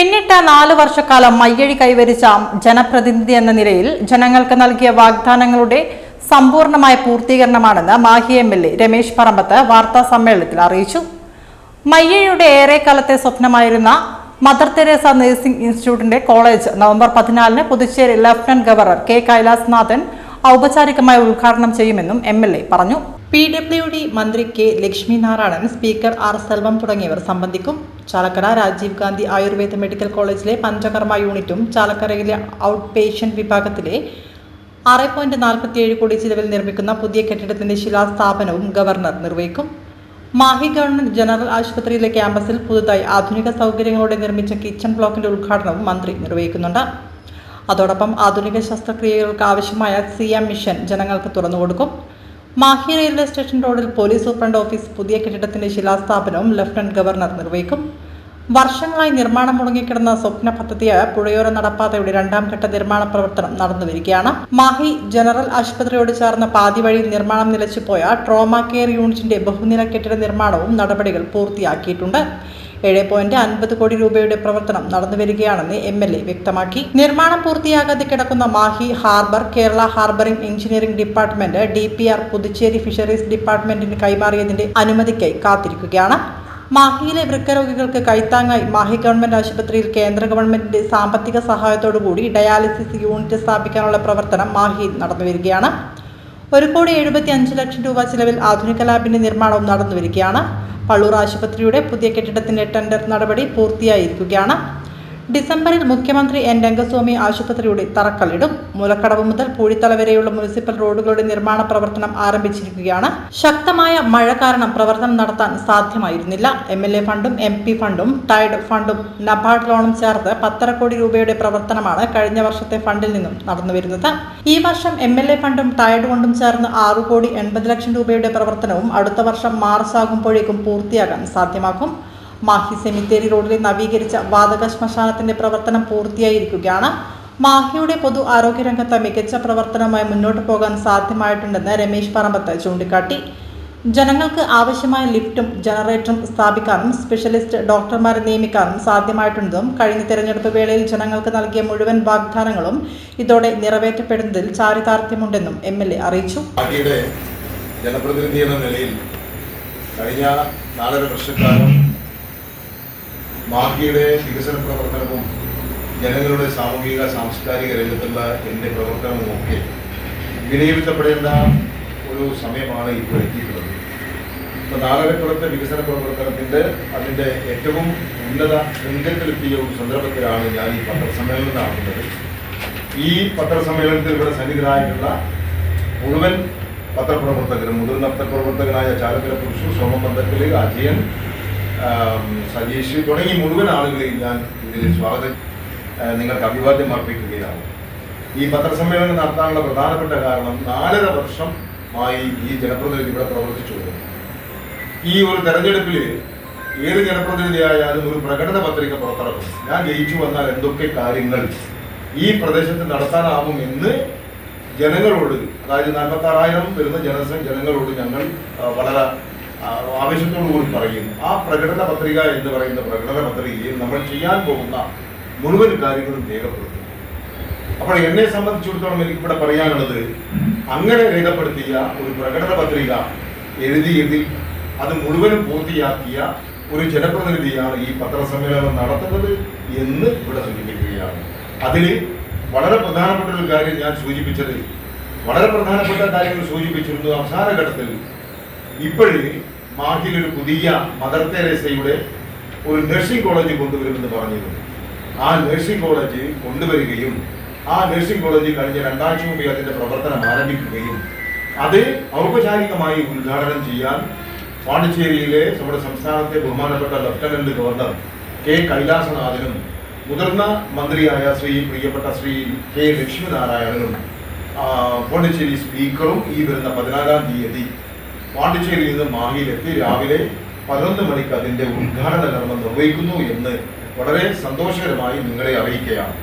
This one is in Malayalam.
പിന്നിട്ട നാലു വർഷക്കാലം മയ്യഴി കൈവരിച്ച ജനപ്രതിനിധി എന്ന നിലയിൽ ജനങ്ങൾക്ക് നൽകിയ വാഗ്ദാനങ്ങളുടെ സമ്പൂർണമായ പൂർത്തീകരണമാണെന്ന് Mahe M L A Ramesh Parambath വാർത്താ സമ്മേളനത്തിൽ അറിയിച്ചു. മയ്യഴിയുടെ ഏറെക്കാലത്തെ സ്വപ്നമായിരുന്ന മദർ തെരേസ നഴ്സിംഗ് ഇൻസ്റ്റിറ്റ്യൂട്ടിന്റെ കോളേജ് നവംബർ പതിനാലിന് Puducherry lieutenant governor K Kailashnathan ഔപചാരികമായി ഉദ്ഘാടനം ചെയ്യുമെന്നും എ പറഞ്ഞു. പി ഡബ്ല്യു ഡി മന്ത്രി K Lakshmi Narayanan speaker R Selvam തുടങ്ങിയവർ സംബന്ധിക്കും ചാലക്കര രാജീവ് ഗാന്ധി ആയുർവേദ മെഡിക്കൽ കോളേജിലെ പഞ്ചകർമ്മ യൂണിറ്റും ചാലക്കരയിലെ ഔട്ട് പേഷ്യന്റ് വിഭാഗത്തിലെ ആറ് പോയിന്റ് നാൽപ്പത്തിയേഴ് കോടി ചിലവിൽ നിർമ്മിക്കുന്ന പുതിയ കെട്ടിടത്തിന്റെ ശിലാസ്ഥാപനവും ഗവർണർ നിർവഹിക്കും. മാഹി ഗവൺമെന്റ് ജനറൽ ആശുപത്രിയിലെ ക്യാമ്പസിൽ പുതുതായി ആധുനിക സൗകര്യങ്ങളോടെ നിർമ്മിച്ച കിച്ചൺ ബ്ലോക്കിന്റെ ഉദ്ഘാടനവും മന്ത്രി നിർവഹിക്കുന്നുണ്ട്. അതോടൊപ്പം ആധുനിക ശസ്ത്രക്രിയകൾക്ക് ആവശ്യമായ സി എം മിഷൻ ജനങ്ങൾക്ക് തുറന്നുകൊടുക്കും. മാഹി റെയിൽവേ സ്റ്റേഷൻ റോഡിൽ പോലീസ് സൂപ്രണ്ട് ഓഫീസ് പുതിയ കെട്ടിടത്തിന്റെ ശിലാസ്ഥാപനവും ലഫ്റ്റനന്റ് ഗവർണർ നിർവഹിക്കും. വർഷങ്ങളായി നിർമ്മാണം മുടങ്ങിക്കിടന്ന സ്വപ്ന പദ്ധതിയായ പുഴയോര നടപ്പാതയുടെ രണ്ടാം ഘട്ട നിർമ്മാണ പ്രവർത്തനം നടന്നുവരികയാണ്. മാഹി ജനറൽ ആശുപത്രിയോട് ചേർന്ന പാതി വഴി നിർമ്മാണം നിലച്ചുപോയ ട്രോമ കെയർ യൂണിറ്റിന്റെ ബഹുനില കെട്ടിട നിർമ്മാണവും നടപടികൾ പൂർത്തിയാക്കിയിട്ടുണ്ട്. ഏഴ് പോയിന്റ് അൻപത് കോടി രൂപയുടെ പ്രവർത്തനം നടന്നുവരികയാണെന്ന് എം എൽ എ വ്യക്തമാക്കി. നിർമ്മാണം പൂർത്തിയാകാതെ കിടക്കുന്ന Mahe harbour Kerala harbouring engineering department D P R Puducherry fisheries ഡിപ്പാർട്ട്മെന്റിന് കൈമാറിയതിന്റെ അനുമതിക്കായി കാത്തിരിക്കുകയാണ്. മാഹിയിലെ വൃക്കരോഗികൾക്ക് കൈത്താങ്ങായി മാഹി ഗവൺമെന്റ് ആശുപത്രിയിൽ കേന്ദ്ര ഗവൺമെന്റിന്റെ സാമ്പത്തിക സഹായത്തോടുകൂടി ഡയാലിസിസ് യൂണിറ്റ് സ്ഥാപിക്കാനുള്ള പ്രവർത്തനം മാഹിയിൽ നടന്നുവരികയാണ് ഒരു കോടി എഴുപത്തി അഞ്ച് ലക്ഷം രൂപ ചിലവിൽ ആധുനിക ലാബിന്റെ നിർമ്മാണവും നടന്നുവരികയാണ് പള്ളൂർ ആശുപത്രിയുടെ പുതിയ കെട്ടിടത്തിന്റെ ടെൻഡർ നടപടി പൂർത്തിയായിരിക്കുകയാണ്. ഡിസംബറിൽ മുഖ്യമന്ത്രി എൻ. രംഗസ്വാമി ആശുപത്രിയുടെ തറക്കല്ലിടും. മുലക്കടവ് മുതൽ പൂഴിത്തല വരെയുള്ള മുനിസിപ്പൽ റോഡുകളുടെ നിർമ്മാണ പ്രവർത്തനം ആരംഭിച്ചിരിക്കുകയാണ്. ശക്തമായ മഴ കാരണം പ്രവർത്തനം നടത്താൻ സാധ്യമായിരുന്നില്ല. എം. എൽ. എ ഫണ്ടും എം. പി ഫണ്ടും ടൈഡ് ഫണ്ടും നബാർഡ് ലോണും ചേർത്ത് പത്തര കോടി രൂപയുടെ പ്രവർത്തനമാണ് കഴിഞ്ഞ വർഷത്തെ ഫണ്ടിൽ നിന്നും നടന്നുവരുന്നത്. ഈ വർഷം എം. എൽ. എ ഫണ്ടും ടൈഡ് ഫണ്ടും ചേർന്ന് ആറു കോടി എൺപത് ലക്ഷം രൂപയുടെ പ്രവർത്തനവും അടുത്ത വർഷം മാർച്ച് ആകുമ്പോഴേക്കും പൂർത്തിയാകാൻ സാധ്യമാക്കും. മാഹി സെമിത്തേരി റോഡിലെ നവീകരിച്ച വാതക ശ്മശാനത്തിന്റെ പ്രവർത്തനം പൂർത്തിയായിരിക്കുകയാണ്. മാഹിയുടെ പൊതു ആരോഗ്യരംഗത്തെ മികച്ച പ്രവർത്തനമായി മുന്നോട്ട് പോകാൻ സാധ്യമായിട്ടുണ്ടെന്ന് രമേശ് പറമ്പത്ത് ചൂണ്ടിക്കാട്ടി. ജനങ്ങൾക്ക് ആവശ്യമായ ലിഫ്റ്റും ജനറേറ്ററും സ്ഥാപിക്കാനും സ്പെഷ്യലിസ്റ്റ് ഡോക്ടർമാരെ നിയമിക്കാനും സാധ്യമായിട്ടുണ്ടെന്നും കഴിഞ്ഞ തെരഞ്ഞെടുപ്പ് വേളയിൽ ജനങ്ങൾക്ക് നൽകിയ മുഴുവൻ വാഗ്ദാനങ്ങളും ഇതോടെ നിറവേറ്റപ്പെടുന്നതിൽ ചാരിതാർത്ഥ്യമുണ്ടെന്നും എം എൽ എ അറിയിച്ചു. ജനപ്രതിനിധി എന്ന നിലയിൽ കഴിഞ്ഞ നാലര വർഷക്കാലം മാഹിയുടെ വികസന പ്രവർത്തനവും ജനങ്ങളുടെ സാമൂഹിക സാംസ്കാരിക രംഗത്തുള്ള എന്റെ പ്രവർത്തനവും ഒക്കെ വിലയിരുത്തപ്പെടേണ്ട ഒരു സമയമാണ് ഇപ്പോൾ എത്തിയിട്ടുള്ളത്. ഇപ്പോൾ നാലരക്കുളത്തെ വികസന പ്രവർത്തനത്തിന്റെ അതിന്റെ ഏറ്റവും ഉന്നത ശൃംഖലത്തിലെത്തിയ ഒരു സന്ദർഭത്തിലാണ് ഞാൻ ഈ പത്രസമ്മേളനം നടത്തുന്നത്. ഈ പത്രസമ്മേളനത്തിൽ ഇവിടെ സന്നിഹിതരായിട്ടുള്ള മുഴുവൻ പത്രപ്രവർത്തകരും മുതിർന്ന പത്രപ്രവർത്തകനായ ചാലക്കര പുരുഷു പന്തക്കൽ അജയൻ സജീഷ് തുടങ്ങി മുഴുവൻ ആളുകളെയും ഞാൻ ഇതിൽ സ്വാഗതം നിങ്ങൾക്ക് അഭിവാദ്യം അർപ്പിക്കുകയാണ്. ഈ പത്രസമ്മേളനം നടത്താനുള്ള പ്രധാനപ്പെട്ട കാരണം നാലര വർഷമായി ഈ ജനപ്രതിനിധി ഇവിടെ പ്രവർത്തിച്ചു ഈ ഒരു തെരഞ്ഞെടുപ്പിൽ ഏത് ജനപ്രതിനിധിയായാലും ഒരു പ്രകടന പത്രിക പുറത്തിറക്കും. ഞാൻ ജയിച്ചു വന്നാൽ എന്തൊക്കെ കാര്യങ്ങൾ ഈ പ്രദേശത്ത് നടത്താനാവും എന്ന് ജനങ്ങളോട് അതായത് നാൽപ്പത്തി ആറായിരം വരുന്ന ജനസംഖ്യ ജനങ്ങളോട് ഞങ്ങൾ വളരെ ആ, ആവേശത്തോടു പറയും ആ പ്രകടന പത്രിക എന്ന് പറയുന്ന പ്രകടന പത്രികയിൽ നമ്മൾ ചെയ്യാൻ പോകുന്ന മുഴുവൻ കാര്യങ്ങളും രേഖപ്പെടുത്തും അപ്പോൾ എന്നെ സംബന്ധിച്ചിടത്തോളം എനിക്ക് ഇവിടെ പറയാനുള്ളത് അങ്ങനെ രേഖപ്പെടുത്തിയ ഒരു പ്രകടന പത്രിക എഴുതിയതിൽ അത് മുഴുവനും പൂർത്തിയാക്കിയ ഒരു ജനപ്രതിനിധിയാണ് ഈ പത്രസമ്മേളനം നടത്തുന്നത് എന്ന് ഇവിടെ സൂചിപ്പിക്കുകയാണ്. അതിൽ വളരെ പ്രധാനപ്പെട്ട ഒരു കാര്യം ഞാൻ സൂചിപ്പിച്ചത് വളരെ പ്രധാനപ്പെട്ട കാര്യങ്ങൾ സൂചിപ്പിച്ചിരുന്നു അവസാന ഘട്ടത്തിൽ. ഇപ്പോഴേ മാഹിൽ ഒരു പുതിയ മദർ തെരേസയുടെ ഒരു നഴ്സിംഗ് കോളേജ് കൊണ്ടുവരുമെന്ന് പറഞ്ഞിരുന്നു. ആ നഴ്സിംഗ് കോളേജ് കൊണ്ടുവരികയും ആ നഴ്സിംഗ് കോളേജ് കഴിഞ്ഞ രണ്ടാഴ്ച മുമ്പ് അതിന്റെ പ്രവർത്തനം ആരംഭിക്കുകയും അത് ഔപചാരികമായി ഉദ്ഘാടനം ചെയ്യാൻ പോണ്ടിച്ചേരിയിലെ നമ്മുടെ സംസ്ഥാനത്തെ ബഹുമാനപ്പെട്ട ലഫ്റ്റനന്റ് ഗവർണർ കെ കൈലാസനാഥനും മുതിർന്ന മന്ത്രിയായ ശ്രീ പ്രിയപ്പെട്ട ശ്രീ കെ ലക്ഷ്മിനാരായണനും പോണ്ടിച്ചേരി സ്പീക്കറും ഈ വരുന്ന പതിനാലാം തീയതി പാണ്ഡിച്ചേരിയിൽ നിന്ന് മാഹിയിലെത്തി രാവിലെ പതിനൊന്ന് മണിക്ക് അതിന്റെ ഉദ്ഘാടന കർമ്മം നിർവഹിക്കുന്നു എന്ന് വളരെ സന്തോഷകരമായി നിങ്ങളെ അറിയിക്കുകയാണ്.